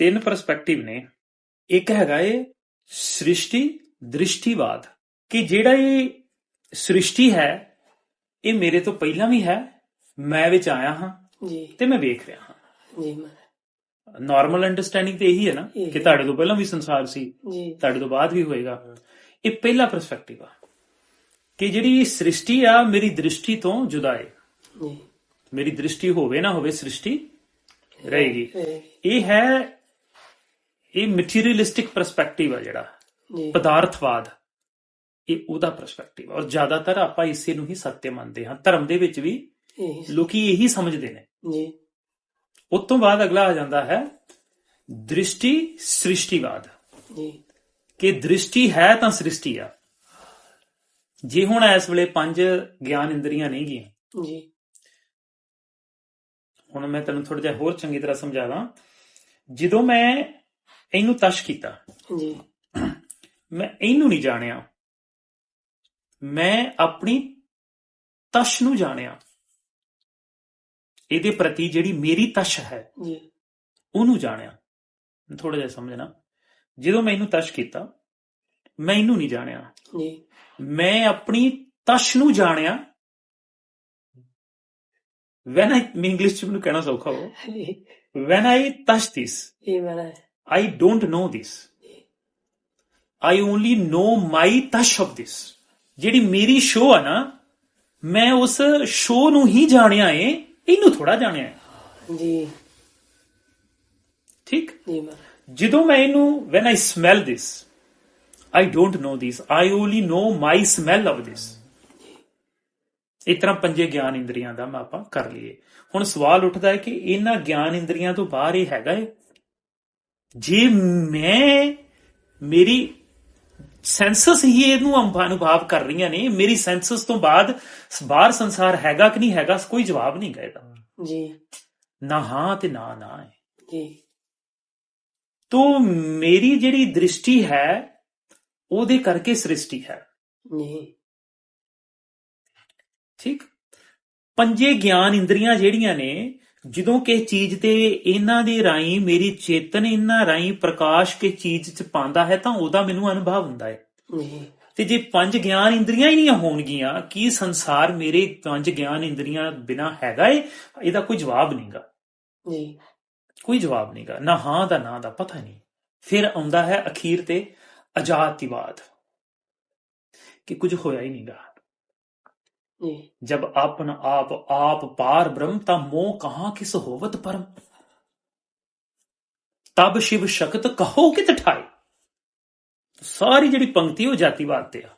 ਤਿੰਨ ਪਰਸਪੈਕਟਿਵ ਨੇ। ਇੱਕ ਹੈਗਾ ਏ ਸ੍ਰਿਸ਼ਟੀ ਦ੍ਰਿਸ਼ਟੀਵਾਦ। ਕਿ ਜਿਹੜਾ ਇਹ ਸ੍ਰਿਸ਼ਟੀ ਹੈ ਇਹ ਮੇਰੇ ਤੋਂ ਪਹਿਲਾਂ ਵੀ ਹੈ ਮੈਂ ਵਿੱਚ ਆਇਆ ਹਾਂ ਜੀ। ਤੇ ਮੈਂ ਵੇਖ ਰਿਹਾ ਹਾਂ। ਜੀ ਨਾਰਮਲ ਅੰਡਰਸਟੈਂਡਿੰਗ ਤੇ ਇਹੀ ਹੈ ਨਾ। ਕਿ ਤੁਹਾਡੇ ਤੋਂ ਪਹਿਲਾਂ ਵੀ ਸੰਸਾਰ ਸੀ ਤੁਹਾਡੇ ਤੋਂ ਬਾਅਦ ਵੀ ਹੋਏਗਾ। ਇਹ ਪਹਿਲਾ ਪਰਸਪੈਕਟਿਵ ਆ ਕਿ ਜਿਹੜੀ ਸ੍ਰਿਸ਼ਟੀ ਆ ਮੇਰੀ ਦ੍ਰਿਸ਼ਟੀ ਤੋਂ ਜੁਦਾ ਹੈ ਜੀ। ਮੇਰੀ ਦ੍ਰਿਸ਼ਟੀ ਹੋਵੇ ਨਾ ਹੋਵੇ ਸ੍ਰਿਸ਼ਟੀ ਰਹੇਗੀ। ਇਹ ਹੈ ਇਹ ਮਟੀਰੀਅਲਿਸਟਿਕ ਪਰਸਪੈਕਟਿਵ ਆ ਜਿਹੜਾ। ਜੀ। ਪਦਾਰਥਵਾਦ ਇਹ ਉਹਦਾ ਪਰਸਪੈਕਟਿਵ ਔਰ ਜ਼ਿਆਦਾਤਰ ਆਪਾਂ ਇਸੇ ਨੂੰ ਹੀ ਸੱਤਿਆ ਮੰਨਦੇ ਹਾਂ। ਧਰਮ ਦੇ ਵਿੱਚ ਵੀ ਲੋਕੀ ਇਹੀ ਸਮਝਦੇ ਨੇ। ਜੀ। ਉਸ ਤੋਂ ਬਾਅਦ ਅਗਲਾ ਆ ਜਾਂਦਾ ਹੈ ਦ੍ਰਿਸ਼ਟੀ ਸ੍ਰਿਸ਼ਟੀਵਾਦ। ਜੀ। ਕਿ ਦ੍ਰਿਸ਼ਟੀ ਹੈ ਤਾਂ ਸ੍ਰਿਸ਼ਟੀ ਆ। ਜੇ ਹੁਣ ਇਸ ਵੇਲੇ ਪੰਜ ਗਿਆਨ ਇੰਦਰੀਆਂ ਨਹੀਂ ਗਈਆਂ। ਜੀ। ਹੁਣ ਮੈਂ ਤੈਨੂੰ ਥੋੜਾ ਜਿਹਾ ਹੋਰ ਚੰਗੀ ਤਰ੍ਹਾਂ ਸਮਝਾਵਾਂ। ਜਦੋਂ ਮੈਂ ਇਹਨੂੰ ਤਸ਼ ਕੀਤਾ। ਜੀ। ਮੈਂ ਇਹਨੂੰ ਨਹੀਂ ਜਾਣਿਆ। ਮੈਂ ਆਪਣੀ ਤਸ਼ ਨੂੰ ਜਾਣਿਆ। ਇਹਦੇ ਪ੍ਰਤੀ ਜਿਹੜੀ ਮੇਰੀ ਤਸ਼ ਹੈ ਜੀ। ਉਹਨੂੰ ਜਾਣਿਆ। ਥੋੜਾ ਜਿਹਾ ਸਮਝਣਾ ਜਦੋਂ ਮੈਂ ਇਹਨੂੰ ਤਸ਼ ਕੀਤਾ ਮੈਂ ਇਹਨੂੰ ਨਹੀਂ ਜਾਣਿਆ। ਜੀ। ਮੈਂ ਆਪਣੀ ਤਸ਼ ਨੂੰ ਜਾਣਿਆ। I ਮੈਂ ਇੰਗਲਿਸ਼ ਚ ਮੈਨੂੰ ਕਹਿਣਾ ਸੌਖਾ ਹੋ। when i touch this ਇਹ ਮਹਾਰਾਜ i don't know this. I only know my touch of this. ਜਿਹੜੀ ਮੇਰੀ ਸ਼ੋ ਆ ਨਾ ਮੈਂ ਉਸ ਸ਼ੋ ਨੂੰ ਹੀ ਜਾਣਿਆ ਏ ਇਹਨੂੰ ਥੋੜਾ ਜਾਣਿਆ ਏ। ਜੀ। ਠੀਕ? ਜਦੋਂ ਮੈਂ ਇਹਨੂੰ when i smell this i don't know this. I only know my smell of this ਇਸ ਤਰ੍ਹਾਂ ਪੰਜੇ ਗਿਆਨ ਇੰਦਰੀਆਂ ਦਾ ਮੈਂ ਆਪਾਂ ਕਰ ਲਈਏ। ਹੁਣ ਸਵਾਲ ਉੱਠਦਾ ਹੈ ਕਿ ਇਹਨਾਂ ਗਿਆਨ ਇੰਦਰੀਆਂ ਤੋਂ ਬਾਹਰ ਇਹ ਹੈਗਾ ਹੈ ਜੇ ਮੈਂ ਮੇਰੀ ਸੈਂਸਸ ਹੀ ਇਹਨੂੰ ਅਨੁਭਵ ਕਰ ਰਹੀਆਂ ਨੇ ਮੇਰੀ ਸੈਂਸਸ ਤੋਂ ਬਾਅਦ ਬਾਹਰ ਸੰਸਾਰ ਹੈਗਾ ਕਿ ਨਹੀਂ ਹੈਗਾ ਕੋਈ ਜਵਾਬ ਨਹੀਂ ਗਾ ਇਹਦਾ ਜੀ। ਨਾ ਹਾਂ ਤੇ ਨਾ ਨਾ ਹੈ। ਜੀ। ਤੋ ਮੇਰੀ ਜਿਹੜੀ ਦ੍ਰਿਸ਼ਟੀ ਹੈ ਉਹਦੇ ਕਰਕੇ ਸ੍ਰਿਸ਼ਟੀ ਹੈ। ਜੀ। ਠੀਕ? ਪੰਜੇ ਗਿਆਨ ਇੰਦਰੀਆਂ ਜਿਹੜੀਆਂ ਨੇ ਜਦੋਂ ਕਿ ਚੀਜ਼ ਤੇ ਇਹਨਾਂ ਦੇ ਰਾਈ ਮੇਰੀ ਚੇਤਨ ਇਹਨਾਂ ਰਾਈ ਪ੍ਰਕਾਸ਼ ਕੇ ਚੀਜ਼ ਚ ਪਾਉਂਦਾ ਹੈ ਤਾਂ ਉਹਦਾ ਮੈਨੂੰ ਅਨੁਭਵ ਹੁੰਦਾ ਹੈ। ਤੇ ਜੇ ਪੰਜ ਗਿਆਨ ਇੰਦਰੀਆਂ ਹੀ ਨਹੀਂ ਹੋਣਗੀਆਂ ਕੀ ਸੰਸਾਰ ਮੇਰੇ ਪੰਜ ਗਿਆਨ ਇੰਦਰੀਆਂ ਬਿਨਾ ਹੈਗਾ ਏ? ਇਹਦਾ ਕੋਈ ਜਵਾਬ ਨਹੀਂਗਾ ਜੀ ਕੋਈ ਜਵਾਬ ਨਹੀਂਗਾ ਨਾ ਹਾਂ ਦਾ ਨਾ ਦਾ ਪਤਾ ਨਹੀਂ। ਫਿਰ ਆਉਂਦਾ ਹੈ ਅਖੀਰ ਤੇ ਅਜਾਤਿਵਾਦ। ਕਿ ਕੁਝ ਹੋਇਆ ਹੀ ਨਹੀਂਗਾ ਜਬ ਆਪਨ ਆਪ ਆਪ ਪਾਰ ਬ੍ਰਹਮ ਤਾਂ ਮੋਹ ਕਹਾਂ ਕਿਸ ਹੋਵਤ ਪਰਮ? ਤਬ ਸ਼ਿਵ ਸ਼ਕਤ ਕਹੋ ਕਿ ਠਾਏ? ਸਾਰੀ ਜਿਹੜੀ ਪੰਕਤੀ ਉਹ ਜਾਤੀਵਾਦ ਤੇ ਆ।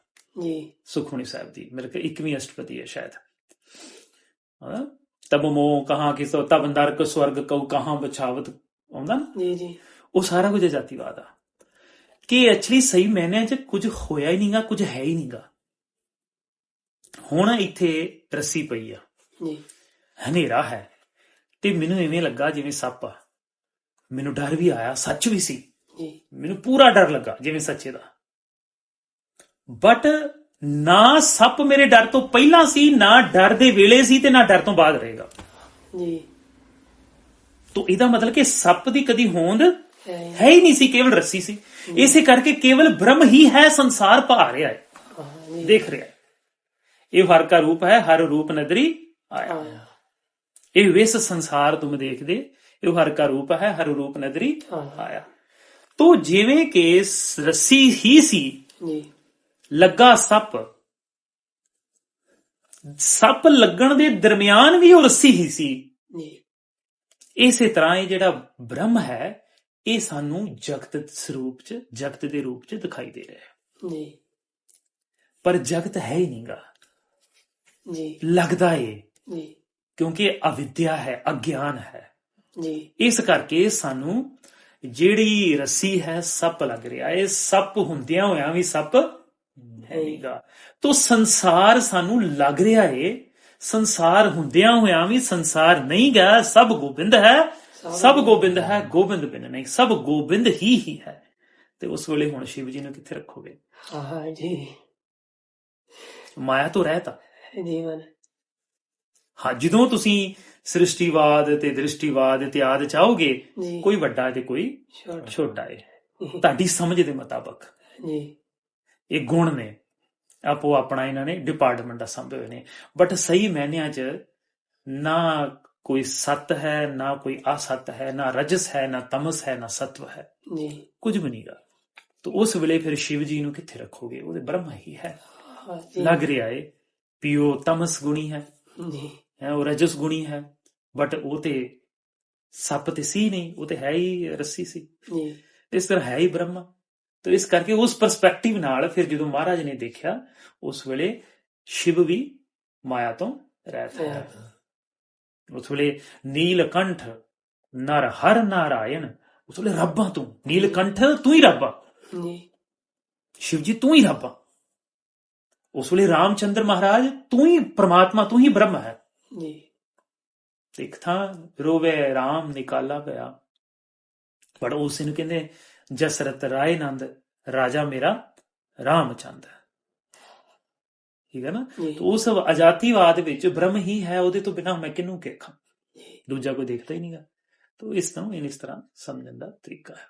ਜੀ। ਸੁਖਮਨੀ ਸਾਹਿਬ ਦੀ ਮੇਰੇ ਕੋਲ 21ਵੀਂ ਅਸ਼ਟਪਦੀ ਹੈ ਸ਼ਾਇਦ। ਤਬ ਮੋਹ ਕਹਾਂ ਕਿਸ ਤਬ ਨਰਕ ਸਵਰਗ ਕਉ ਕਹਾਂ ਬਚਾਵਤ ਆਉਂਦਾ ਨਾ? ਜੀ ਜੀ। ਉਹ ਸਾਰਾ ਕੁਝ ਜਾਤੀਵਾਦ ਆ। ਕਿ ਐਕਚੁਅਲੀ ਸਹੀ ਮੈਨੇ ਚ ਕੁਝ ਹੋਇਆ ਹੀ ਨਹੀਂਗਾ ਕੁਝ ਹੈ ਹੀ ਨਹੀਂਗਾ ਹੁਣ ਇੱਥੇ ਰੱਸੀ ਪਈ ਆ। ਜੀ। ਹਨੇਰਾ ਹੈ ਤੇ ਮੈਨੂੰ ਐਵੇਂ ਲੱਗਾ ਜਿਵੇਂ ਸੱਪ ਆ। ਮੈਨੂੰ ਡਰ ਵੀ ਆਇਆ ਸੱਚ ਵੀ ਸੀ। ਜੀ। ਮੈਨੂੰ ਪੂਰਾ ਡਰ ਲੱਗਾ ਜਿਵੇਂ ਸੱਚੇ ਦਾ। ਬਟ ਨਾ ਸੱਪ ਮੇਰੇ ਡਰ ਤੋਂ ਪਹਿਲਾਂ ਸੀ ਨਾ ਡਰ ਦੇ ਵੇਲੇ ਸੀ ਤੇ ਨਾ ਡਰ ਤੋਂ ਬਾਅਦ ਰਹੇਗਾ। ਜੀ। ਤੋ ਇਹਦਾ ਮਤਲਬ ਕਿ ਸੱਪ ਦੀ ਕਦੀ ਹੋਂਦ ਹੈ। ਹੈ ਨਹੀਂ ਸੀ ਕੇਵਲ ਰੱਸੀ ਸੀ। ਇਸੇ ਕਰਕੇ ਕੇਵਲ ਬ੍ਰਹਮ ਹੀ ਹੈ ਸੰਸਾਰ ਭਾ ਰਿਹਾ ਹੈ। ਦੇਖ ਰਿਹਾ ਇਹ ਹਰ ਕਾ ਰੂਪ ਹੈ ਹਰ ਰੂਪ ਨਦਰੀ ਆਇਆ। ਇਹ ਵਿਸ ਸੰਸਾਰ ਤੁਮ ਦੇਖਦੇ ਇਹ ਹਰ ਕਾ ਰੂਪ ਹੈ ਹਰ ਰੂਪ ਨਦਰੀ। ਆਇਆ। ਤੋ ਜਿਵੇਂ ਕਿ ਰੱਸੀ ਹੀ ਸੀ ਜੀ। ਲੱਗਾ ਸੱਪ ਸੱਪ ਲੱਗਣ ਦੇ ਦਰਮਿਆਨ ਵੀ ਉਹ ਰੱਸੀ ਹੀ ਸੀ। ਜੀ। ਇਸੇ ਤਰ੍ਹਾਂ ਇਹ ਜਿਹੜਾ ਬ੍ਰਹਮ ਹੈ ਇਹ ਸਾਨੂੰ ਜਗਤ ਸਰੂਪ ਚ ਜਗਤ ਦੇ ਰੂਪ ਚ ਦਿਖਾਈ ਦੇ ਰਿਹਾ ਹੈ। ਜੀ। ਪਰ ਜਗਤ ਹੈ ਹੀ ਨਹੀਂਗਾ ਜੀ। ਲੱਗਦਾ ਏ। ਜੀ। ਕਿਉਂਕਿ ਅਵਿਦਿਆ ਹੈ ਅਗਿਆਨ ਹੈ। ਜੀ। ਇਸ ਕਰਕੇ ਸਾਨੂੰ ਜਿਹੜੀ ਰੱਸੀ ਹੈ ਸੱਪ ਲੱਗ ਰਿਹਾ ਇਹ ਸੱਪ ਹੁੰਦਿਆਂ ਹੋਇਆਂ ਵੀ ਸੱਪ ਹੈ ਨਹੀਂਗਾ ਤੋ ਸੰਸਾਰ ਸਾਨੂੰ ਲੱਗ ਰਿਹਾ ਏ। ਸੰਸਾਰ ਹੁੰਦਿਆਂ ਹੋਇਆਂ ਵੀ ਸੰਸਾਰ ਨਹੀਂ ਗਾ। ਸਭ ਗੋਬਿੰਦ ਹੈ। ਸਭ ਗੋਬਿੰਦ ਹੈ। ਗੋਬਿੰਦ ਬਿਨ ਨਹੀਂ। ਸਭ ਗੋਬਿੰਦ ਹੀ ਹੀ ਹੈ। ਤੇ ਉਸ ਵੇਲੇ ਹੁਣ ਸ਼ਿਵ ਜੀ ਨੂੰ ਕਿੱਥੇ ਰੱਖੋਗੇ? ਹਾਂ ਜੀ। ਮਾਇਆ ਤੋਂ ਰਹਿਤ ਆ ਜੀ ਮਨ ਹਾਂ ਜਦੋਂ ਤੁਸੀਂ ਸ੍ਰਿਸ਼ਟੀਵਾਦ ਤੇ ਦ੍ਰਿਸ਼ਟੀਵਾਦ ਇਤਿਆਦ ਚਾਹੋਗੇ ਜੀ। ਕੋਈ ਵੱਡਾ ਤੇ ਕੋਈ ਛੋਟਾ। ਹੈ ਤੁਹਾਡੀ ਸਮਝ ਦੇ ਮੁਤਾਬਕ। ਜੀ। ਇਹ ਗੁਣ ਨੇ ਆਪੋ ਆਪਣਾ ਇਹਨਾਂ ਨੇ ਡਿਪਾਰਟਮੈਂਟ ਦਾ ਸੰਭੇ ਹੋਏ ਨੇ। ਬਟ ਸਹੀ ਮਾਇਨਿਆਂ 'ਚ ਨਾ ਕੋਈ ਸਤ ਹੈ ਨਾ ਕੋਈ ਅਸਤ ਹੈ ਨਾ ਰਜਸ ਹੈ ਨਾ ਤਮਸ ਹੈ ਨਾ ਸਤਵ ਹੈ। ਜੀ। ਕੁਝ ਵੀ ਨਹੀਂਗਾ ਤਾਂ ਉਸ ਵੇਲੇ ਫਿਰ ਸ਼ਿਵ ਜੀ ਨੂੰ ਕਿੱਥੇ ਰੱਖੋਗੇ? ਉਹਦੇ ਬ੍ਰਹਮ ਹੀ ਹੈ। ਲੱਗ ਰਿਹਾ ਏ। ਵੀ ਉਹ ਤਮਸ ਗੁਣੀ ਹੈ। ਜੀ। ਹੈ ਉਹ ਰਜਸ ਗੁਣੀ ਹੈ। ਬਟ ਉਹ ਤੇ ਸੱਪ ਤੇ ਸੀ ਨਹੀਂ ਉਹ ਤੇ ਹੈ ਹੀ ਰੱਸੀ ਸੀ। ਜੀ। ਇਸ ਤਰ੍ਹਾਂ ਹੈ ਹੀ ਬ੍ਰਹਮ। ਤਾਂ ਇਸ ਕਰਕੇ ਉਸ ਪਰਸਪੈਕਟਿਵ ਨਾਲ ਫਿਰ ਜਦੋਂ ਮਹਾਰਾਜ ਨੇ ਦੇਖਿਆ ਉਸ ਵੇਲੇ ਸ਼ਿਵ ਵੀ ਮਾਇਆ ਤੋਂ ਰਹਿਤ ਹੈ। ਉਸ ਵੇਲੇ ਨੀਲਕੰਠ ਨਰ ਹਰ ਨਾਰਾਇਣ ਉਸ ਵੇਲੇ ਰੱਬਾਂ ਤੂੰ। ਨੀਲਕੰਠ ਤੂੰ ਹੀ ਰੱਬਾ। ਜੀ। ਸ਼ਿਵ ਜੀ ਤੂੰ ਹੀ ਰੱਬਾ। ਉਸ ਵੇਲੇ ਰਾਮਚੰਦਰ ਮਹਾਰਾਜ ਤੂੰ ਹੀ ਪ੍ਰਮਾਤਮਾ ਤੂੰ ਹੀ ਬ੍ਰਹਮ ਹੈ ਜੀ ਇੱਕ ਥਾਂ ਰੋਵੇ ਰਾਮ ਨਿਕਾਲਾ ਗਿਆ ਪਰ ਉਸ ਨੂੰ ਕਹਿੰਦੇ ਜਸਰਤ ਰਾਏ ਨੰਦ ਰਾਜਾ ਮੇਰਾ ਰਾਮਚੰਦ ਠੀਕ ਹੈ ਨਾ ਤਾਂ ਉਸ ਅਜਾਤੀਵਾਦ ਵਿੱਚ ਬ੍ਰਹਮ ਹੀ ਹੈ ਉਹਦੇ ਤੋਂ ਬਿਨਾ ਮੈਂ ਕਿਹਨੂੰ ਦੇਖਾਂ ਦੂਜਾ ਕੋਈ ਦੇਖਦਾ ਹੀ ਨਹੀਂਗਾ ਤਾਂ ਇਸ ਨੂੰ ਇਸ ਤਰ੍ਹਾਂ ਸਮਝਣ ਦਾ ਤਰੀਕਾ ਹੈ।